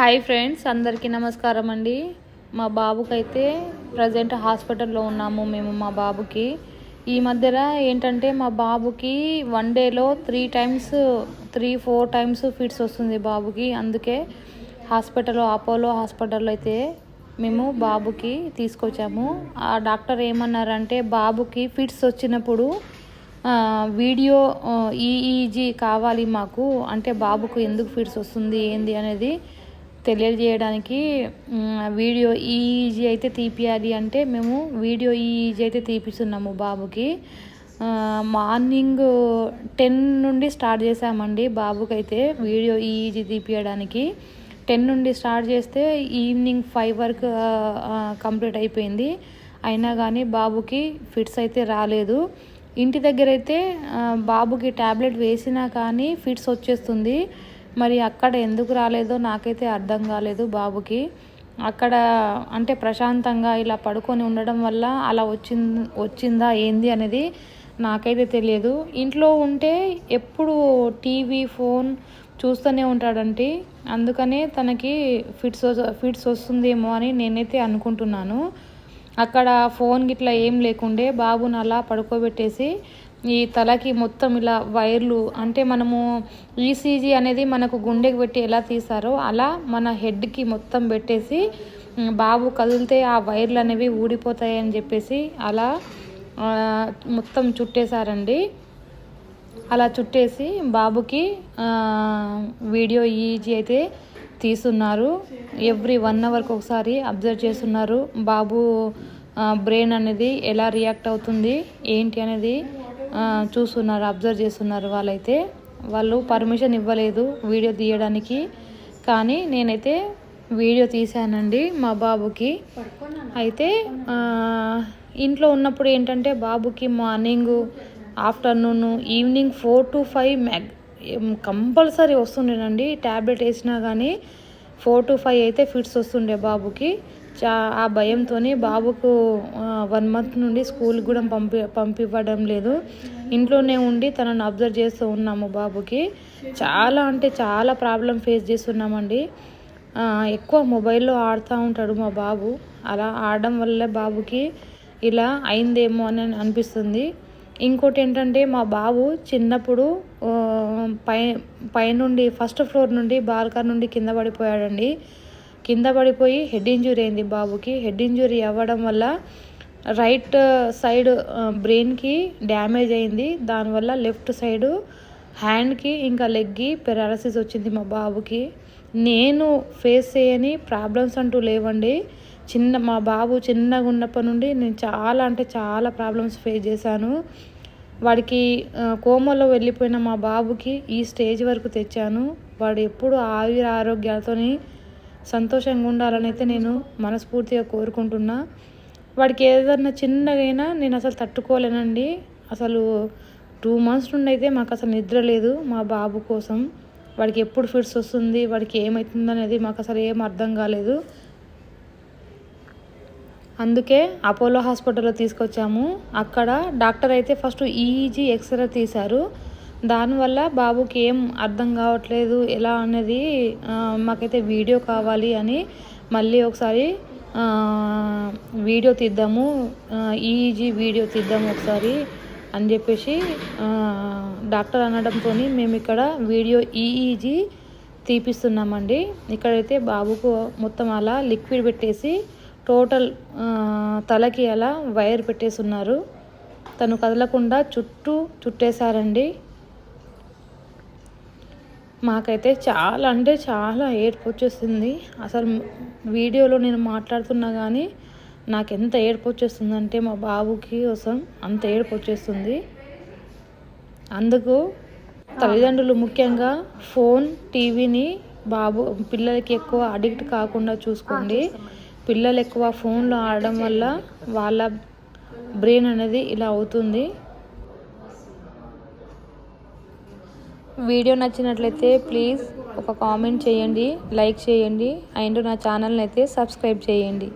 Hi friends అందరికీ నమస్కారం అండి. మా బాబుకైతే ప్రజెంట్ హాస్పిటల్లో ఉన్నాము మేము మా బాబుకి. ఈ మధ్యన ఏంటంటే మా బాబుకి వన్ డేలో three times three four times fits వస్తుంది బాబుకి. అందుకే హాస్పిటల్లో అపోలో హాస్పిటల్లో అయితే మేము బాబుకి తీసుకొచ్చాము. ఆ డాక్టర్ ఏమన్నారంటే బాబుకి ఫిట్స్ వచ్చినప్పుడు వీడియో ఈఈజీ కావాలి మాకు. అంటే బాబుకు ఎందుకు ఫిట్స్ వస్తుంది ఏంది అనేది తెలియజేయడానికి వీడియో ఈఈజీ అయితే తీపియాలి అంటే మేము వీడియో ఈజీ అయితే తీపిస్తున్నాము బాబుకి. మార్నింగ్ టెన్ నుండి స్టార్ట్ చేసామండి బాబుకైతే వీడియో ఈజీ తీపియడానికి. టెన్ నుండి స్టార్ట్ చేస్తే ఈవినింగ్ ఫైవ్ వరకు కంప్లీట్ అయిపోయింది. అయినా కానీ బాబుకి ఫిట్స్ అయితే రాలేదు. ఇంటి దగ్గర అయితే బాబుకి ట్యాబ్లెట్ వేసినా కానీ ఫిట్స్ వచ్చేస్తుంది. మరి అక్కడ ఎందుకు రాలేదో నాకైతే అర్థం కాలేదు బాబుకి. అక్కడ అంటే ప్రశాంతంగా ఇలా పడుకొని ఉండడం వల్ల అలా వచ్చింది వచ్చిందా ఏంది అనేది నాకైతే తెలియదు. ఇంట్లో ఉంటే ఎప్పుడు టీవీ ఫోన్ చూస్తూనే ఉంటాడంటి. అందుకనే తనకి ఫిట్స్ ఫిట్స్ వస్తుందేమో అని నేనైతే అనుకుంటున్నాను. అక్కడ ఫోన్ గిట్లా ఏం లేకుండే బాబుని అలా పడుకోబెట్టేసి ఈ తలకి మొత్తం ఇలా వైర్లు అంటే మనము ఈసీజీ అనేది మనకు గుండెకి పెట్టి ఎలా తీసారో అలా మన హెడ్కి మొత్తం పెట్టేసి బాబు కదిలితే ఆ వైర్లు అనేవి ఊడిపోతాయి అని చెప్పేసి అలా మొత్తం చుట్టేశారండి. అలా చుట్టేసి బాబుకి వీడియో ఈజీ అయితే తీస్తున్నారు. ఎవ్రీ వన్ అవర్కి ఒకసారి అబ్జర్వ్ చేస్తున్నారు. బాబు బ్రెయిన్ అనేది ఎలా రియాక్ట్ అవుతుంది ఏంటి అనేది చూస్తున్నారు అబ్జర్వ్ చేస్తున్నారు వాళ్ళైతే. వాళ్ళు పర్మిషన్ ఇవ్వలేదు వీడియో తీయడానికి. కానీ నేనైతే వీడియో తీశానండి మా బాబుకి. అయితే ఇంట్లో ఉన్నప్పుడు ఏంటంటే బాబుకి morning afternoon evening four to five మ్యాగ్ compulsory వస్తుండేనండి. ట్యాబ్లెట్ వేసినా కానీ ఫోర్ టు ఫైవ్ అయితే ఫిట్స్ వస్తుండే బాబుకి. చా ఆ భయంతో బాబుకు వన్ మంత్ నుండి స్కూల్కి కూడా పంపి పంపివ్వడం లేదు. ఇంట్లోనే ఉండి తనను అబ్జర్వ్ చేస్తూ ఉన్నాము బాబుకి. చాలా అంటే చాలా ప్రాబ్లం ఫేస్ చేస్తున్నామండి. ఎక్కువ మొబైల్లో ఆడుతూ ఉంటాడు మా బాబు. అలా ఆడడం వల్ల బాబుకి ఇలా అయిందేమో అని అనిపిస్తుంది. ఇంకోటి ఏంటంటే మా బాబు చిన్నప్పుడు పై పైనుండి ఫస్ట్ ఫ్లోర్ నుండి బాల్కనీ నుండి కింద పడిపోయాడండి. కింద పడిపోయి హెడ్ ఇంజురీ అయింది బాబుకి. హెడ్ ఇంజురీ అవ్వడం వల్ల రైట్ సైడ్ బ్రెయిన్కి డ్యామేజ్ అయింది. దానివల్ల లెఫ్ట్ సైడు హ్యాండ్కి ఇంకా లెగ్కి పెరాలసిస్ వచ్చింది మా బాబుకి. నేను ఫేస్ చేయని ప్రాబ్లమ్స్ అంటూ లేవండి. చిన్న మా బాబు చిన్నగా ఉన్నప్పటి నుండి నేను చాలా అంటే చాలా ప్రాబ్లమ్స్ ఫేస్ చేశాను. వాడికి కోమలో వెళ్ళిపోయిన మా బాబుకి ఈ స్టేజ్ వరకు తెచ్చాను. వాడు ఎప్పుడు ఆవిర ఆరోగ్యాలతోని సంతోషంగా ఉండాలని అయితే నేను మనస్ఫూర్తిగా కోరుకుంటున్నా. వాడికి ఏదన్నా చిన్నగైనా నేను అసలు తట్టుకోలేనండి. అసలు టూ మంత్స్ నుండి అయితే మాకు అసలు నిద్ర లేదు మా బాబు కోసం. వాడికి ఎప్పుడు ఫిట్స్ వస్తుంది వాడికి ఏమవుతుంది అనేది మాకు అసలు ఏం అర్థం కాలేదు. అందుకే అపోలో హాస్పిటల్లో తీసుకొచ్చాము. అక్కడ డాక్టర్ అయితే ఫస్ట్ ఈజీ ఎక్స్రే తీశారు. దానివల్ల బాబుకి ఏం అర్థం కావట్లేదు ఎలా అనేది మాకైతే వీడియో కావాలి అని మళ్ళీ ఒకసారి వీడియో తీద్దాము ఈఈజీ వీడియో తీద్దాము ఒకసారి అని చెప్పేసి డాక్టర్ అనడంతో మేము ఇక్కడ వీడియో ఈఈజీ తీపిస్తున్నామండి. ఇక్కడైతే బాబుకు మొత్తం అలా లిక్విడ్ పెట్టేసి టోటల్ తలకి అలా వైర్ పెట్టేస్తున్నారు తను కదలకుండా చుట్టూ చుట్టేశారండి. మాకైతే చాలా అంటే చాలా ఏడుపు వచ్చేస్తుంది అసలు వీడియోలో నేను మాట్లాడుతున్నా కానీ నాకు ఎంత ఏడుపు వచ్చేస్తుందంటే మా బాబుకి కోసం అంత ఏడుపు వచ్చేస్తుంది. అందుకు తల్లిదండ్రులు ముఖ్యంగా ఫోన్ టీవీని బాబు పిల్లలకి ఎక్కువ అడిక్ట్ కాకుండా చూసుకోండి. పిల్లలు ఎక్కువ ఫోన్లో ఆడడం వల్ల వాళ్ళ బ్రెయిన్ అనేది ఇలా అవుతుంది. వీడియో నచ్చినట్లయితే ప్లీజ్ ఒక కామెంట్ చేయండి లైక్ చేయండి అండ్ నా ఛానల్ని అయితే సబ్స్క్రైబ్ చేయండి.